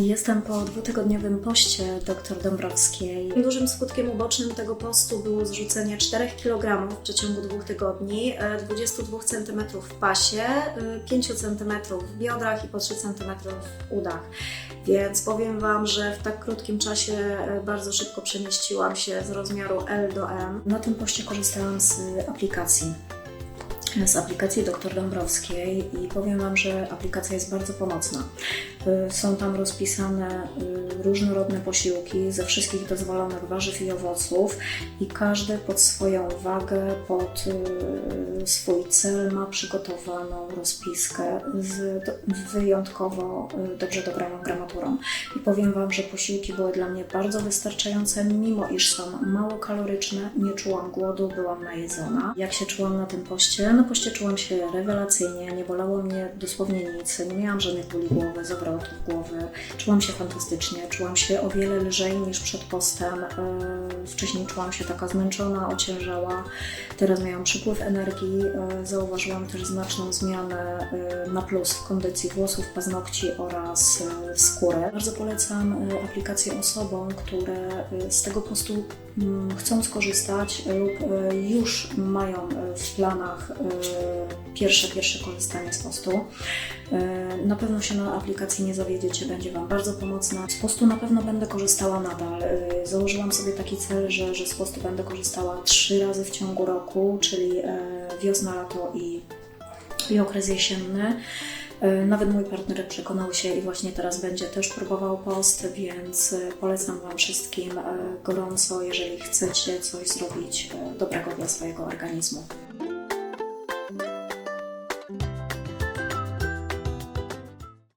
Jestem po dwutygodniowym poście dr Dąbrowskiej. Dużym skutkiem ubocznym tego postu było zrzucenie 4 kg w przeciągu dwóch tygodni, e, 22 cm w pasie, e, 5 cm w biodrach i po 3 cm w udach. Więc powiem Wam, że w tak krótkim czasie e, bardzo szybko przemieściłam się z rozmiaru L do M. Na tym poście korzystałam z aplikacji z aplikacji dr Dąbrowskiej i powiem Wam, że aplikacja jest bardzo pomocna. Y, Są tam rozpisane y, różnorodne posiłki ze wszystkich dozwolonych warzyw i owoców i każdy pod swoją wagę, pod y, swój cel ma przygotowaną rozpiskę z wyjątkowo dobrze dobraną gramaturą. I powiem Wam, że posiłki były dla mnie bardzo wystarczające, mimo iż są mało kaloryczne, nie czułam głodu, byłam najedzona. Jak się czułam na tym poście? Na poście czułam się rewelacyjnie, nie bolało mnie dosłownie nic, nie miałam żadnych bóli głowy, zawrotów głowy, czułam się fantastycznie, czułam się o wiele lżej niż przed postem. Wcześniej czułam się taka zmęczona, ociężała, teraz miałam przypływ energii, yy, zauważyłam też znaczną zmianę yy, na plus w kondycji włosów, paznokci oraz skóry. Bardzo polecam yy, aplikację osobom, które yy, z tego postu mm, chcą skorzystać lub y, już mają y, w planach y, pierwsze, pierwsze korzystanie z postu. Y, Na pewno się na aplikacji nie zawiedziecie, będzie Wam bardzo pomocna. Z postu na pewno będę korzystała nadal. Y, Założyłam sobie taki cel, że, że z postu będę korzystała trzy razy w ciągu roku, czyli wiosna, lato i, i okres jesienny. E, Nawet mój partner przekonał się i właśnie teraz będzie też próbował post, więc e, polecam Wam wszystkim e, gorąco, jeżeli chcecie coś zrobić dobrego dla swojego organizmu.